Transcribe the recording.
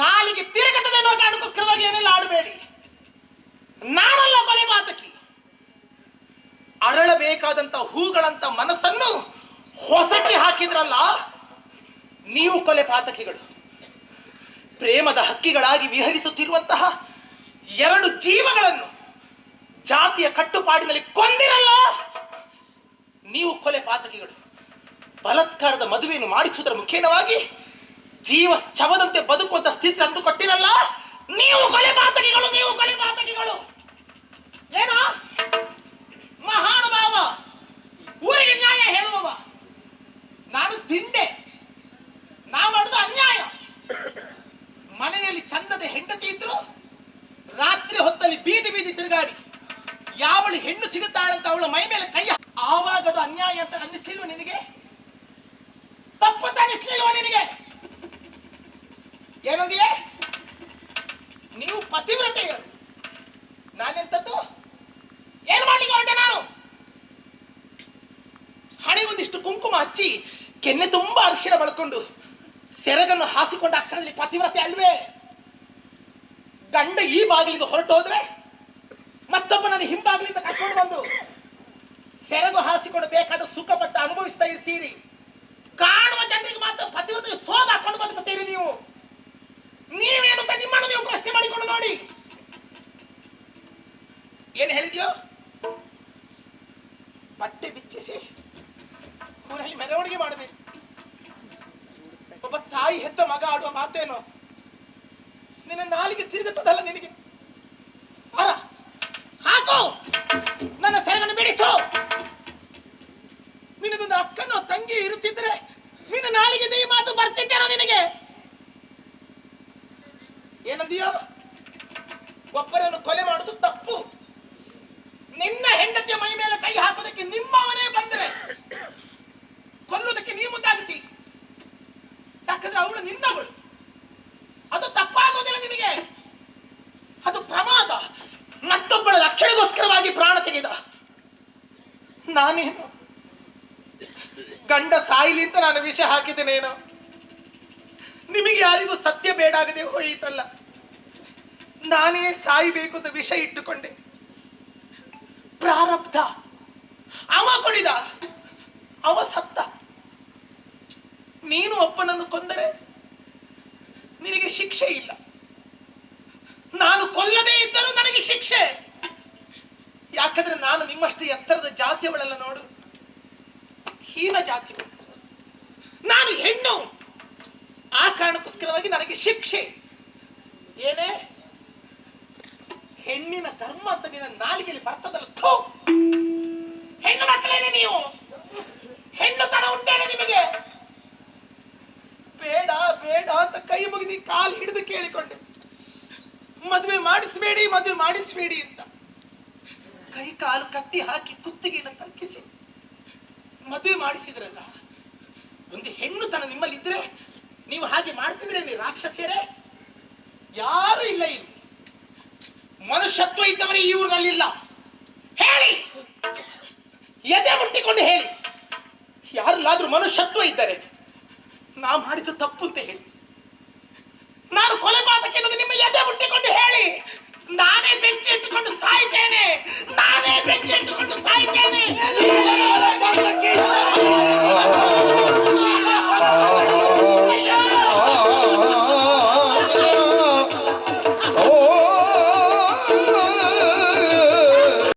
ನಾಲಿಗೆ ತಿರುಗುತ್ತದೆ ಅನ್ನೋ ಕಾರಣಕ್ಕೋಸ್ಕರವಾಗಿ ಏನೆಲ್ಲ ಆಡಬೇಡಿ. ನಾನಲ್ಲ ಕೊಲೆ ಮಾತಕಿ ಅರಳಬೇಕಾದಂತ ಹೂಗಳಂತ ಮನಸ್ಸನ್ನು ಹೊಸಕ್ಕೆ ಹಾಕಿದ್ರಲ್ಲ, ನೀವು ಕೊಲೆ ಪಾತಕಿಗಳು ಪ್ರೇಮದ ಹಕ್ಕಿಗಳಾಗಿ ವಿಹರಿಸುತ್ತಿರುವಂತಹ ಎರಡು ಜೀವಗಳನ್ನು ಜಾತಿಯ ಕಟ್ಟುಪಾಡಿನಲ್ಲಿ ಕೊಂದಿರಲ್ಲ, ನೀವು ಕೊಲೆ ಪಾತಕಿಗಳು ಬಲತ್ಕಾರದ ಮದುವೆಯನ್ನು ಮಾಡಿಸುವುದರ ಮುಖೇನವಾಗಿ ಜೀವ ಶವದಂತೆ ಬದುಕುವಂತ ಸ್ಥಿತಿ ತಂದು ಕೊಟ್ಟಿರಲ್ಲ? ನೀವು ಕೊಲೆ ಮಾತಕಿಗಳು ನೀವು ಕೊಲೆ ಮಾತಕಿಗಳು ಏನೋ? ಮಹಾನುಭಾವ ಊರಿಗೆ ನ್ಯಾಯ ಹೇಳುವವ. ನಾನು ತಿಂಡೆ ನಾ ಮಾಡಿದ ಅನ್ಯಾಯ. ಮನೆಯಲ್ಲಿ ಚಂದದ ಹೆಂಡತಿ ಇದ್ರು, ರಾತ್ರಿ ಹೊತ್ತಲ್ಲಿ ಬೀದಿ ಬೀದಿ ತಿರುಗಾಡಿ, ಯಾವಳು ಹೆಣ್ಣು ಸಿಗುತ್ತಾಳಂತ ಅವಳ ಮೈ ಮೇಲೆ ಕೈ ಆವಾಗದು ಅನ್ಯಾಯ ಅಂತ ಅನ್ನಿಸ್ಲಿಲ್ವ ನಿನಗೆ? ತಪ್ಪು ಅಂತ ಅನ್ನಿಸ್ಲಿಲ್ವ ನಿನಗೆ? ಏನಂದಿಯೇ? ನೀವು ಪತಿವ್ರತೆಯರು ನಾನೆಂತದ್ದು? ಏನು ಮಾಡ್ಲಿಕ್ಕೆ ಹೊರಟೆ ನಾನು? ಹಣೆ ಒಂದಿಷ್ಟು ಕುಂಕುಮ ಹಚ್ಚಿ ಕೆನ್ನೆ ತುಂಬಾ ಅರಿಶಿನ ಬಳ್ಕೊಂಡು ಸೆರಗನ್ನು ಹಾಸಿಕೊಂಡ ಅಕ್ಷರದಲ್ಲಿ ಪತಿವ್ರತೆ ಅಲ್ವೇ? ಗಂಡ ಈ ಬಾಗಿಲಿಂದ ಹೊರಟು ಹೋದ್ರೆ ಮತ್ತೊಬ್ಬ ನನ್ನ ಹಿಂಬಾಗಿಲಿಂದ ಕರ್ಕೊಂಡು ಬಂದು ಸೆರಗು ಹಾಸಿಕೊಂಡು ಬೇಕಾದ ಸುಖಪಟ್ಟ ಅನುಭವಿಸ್ತಾ ಇರ್ತೀರಿ. ಏನು ಹೇಳಿದ್ಯೋ? ಬಟ್ಟೆ ಬಿಚ್ಚಿಸಿ ಊರಲ್ಲಿ ಮೆರವಣಿಗೆ ಮಾಡಬೇಕು. ಒಬ್ಬ ತಾಯಿ ಹೆತ್ತ ಮಗ ಆಡುವ ಮಾತೇನು? ನಿನ್ನ ನಾಲಿಗೆ ತಿರುಗುತ್ತದಲ್ಲ ನಿನಗೆ? ಅರ ಹಾಕು! ನನ್ನ ಸೆರಗನ್ನು ಬಿಡಿಸು! ನಿನಗೊಂದು ಅಕ್ಕನೋ ತಂಗಿ ಇರುತ್ತಿದ್ರೆ ನಿನ್ನ ನಾಲಿಗೆ ಈ ಮಾತು ಬರ್ತಿದ್ದೇನೋ ನಿನಗೆ? ಏನಂದಿಯೋ? ಒಬ್ಬರನ್ನು ಕೊಲೆ ಮಾಡುವುದು ತಪ್ಪು. ನಿನ್ನ ಹೆಂಡತಿಯ ಮೈ ಮೇಲೆ ಕೈ ಹಾಕೋದಕ್ಕೆ ನಿಮ್ಮವನೇ ಬಂದರೆ ಕೊಲ್ಲುವುದಕ್ಕೆ ನೀವು ಮುಂದಾಗುತ್ತಿ. ಯಾಕಂದ್ರೆ ಅವಳು ನಿನ್ನವಳು. ಅದು ತಪ್ಪಾಗೋದಿಲ್ಲ ನಿನಗೆ. ಅದು ಪ್ರಮಾದ. ಮತ್ತೊಬ್ಬಳ ರಕ್ಷಣೆಗೋಸ್ಕರವಾಗಿ ಪ್ರಾಣ ತೆಗೆದ. ನಾನೇನು? ಗಂಡ ಸಾಯಿಲಿ ಅಂತ ನಾನು ವಿಷ ಹಾಕಿದ್ದೇನೇನೋ ನಿಮಗೆ ಯಾರಿಗೂ ಸತ್ಯ ಬೇಡಾಗದೆ ಹೋಯಿತಲ್ಲ. ನಾನೇ ಸಾಯಬೇಕು ಅಂತ ವಿಷ ಇಟ್ಟುಕೊಂಡೆ. ಪ್ರಾರಬ್ಧ. ಅವ ಕೊಡಿದ ಅವ ಸತ್ತ. ನೀನು ಅಪ್ಪನನ್ನು ಕೊಂದರೆ ನಿನಗೆ ಶಿಕ್ಷೆ ಇಲ್ಲ. ನಾನು ಕೊಲ್ಲದೇ ಇದ್ದರೂ ನನಗೆ ಶಿಕ್ಷೆ. ಯಾಕಂದ್ರೆ ನಾನು ನಿಮ್ಮಷ್ಟು ಎತ್ತರದ ಜಾತಿಗಳೆಲ್ಲ ನೋಡು. ಹೀನ ಜಾತಿ. ನಾನು ಹೆಣ್ಣು. ಆ ಕಾರಣಕ್ಕೋಸ್ಕರವಾಗಿ ನನಗೆ ಶಿಕ್ಷೆ. ಏನೇ? ಹೆಣ್ಣಿನ ಧರ್ಮ ಅಂತ ನಿನ್ನ ನಾಲಿಗೆಯಲ್ಲಿ ಬರ್ತದಲ್ಲ, ಥು! ಹೆಣ್ಣು ಮಕ್ಕಳೇನೆ ನೀವು? ಹೆಣ್ಣು ತರ ಉಂಟೇನೆ ನಿಮಗೆ? ಬೇಡ ಬೇಡ ಅಂತ ಕೈ ಮುಗಿದು ಕಾಲು ಹಿಡಿದು ಕೇಳಿಕೊಂಡೆ. ಮದುವೆ ಮಾಡಿಸ್ಬೇಡಿ ಮದುವೆ ಮಾಡಿಸ್ಬೇಡಿ ಅಂತ. ಕೈ ಕಾಲು ಕಟ್ಟಿ ಹಾಕಿ ಕುತ್ತಿಗೆಯನ್ನು ತಗ್ಗಿಸಿ. ಮದುವೆ ಮಾಡಿಸಿದ್ರಲ್ಲ, ಒಂದು ಹೆಣ್ಣು ತನ ನಿಮ್ಮಲ್ಲಿ ಇದ್ರೆ ನೀವು ಹಾಗೆ ಮಾಡ್ತಿದ್ರೆ ನೀವು ರಾಕ್ಷಸಿಯರೇ ಯಾರು ಇಲ್ಲ ಇಲ್ಲಿ. ಮನುಷ್ಯತ್ವ ಇದ್ದವರೇ ಈ ಊರಿನಲ್ಲಿಲ್ಲ. ಹೇಳಿ. ಎದೆ ಮುಟ್ಟಿಕೊಂಡು ಹೇಳಿ. ಯಾರಲ್ಲಾದ್ರೂ ಮನುಷ್ಯತ್ವ ಇದ್ದರೆ ನಾ ಮಾಡಿದ ತಪ್ಪು ಅಂತ ಹೇಳಿ. ನಾನು ಕೊಲೆ ನಿಮ್ಮ ಎದೆ ಮುಟ್ಟಿಕೊಂಡು ಹೇಳಿ. ನಾನೇ ಬೆಂಕಿ ಇಟ್ಟುಕೊಂಡು ಸಾಯ್ತೇನೆ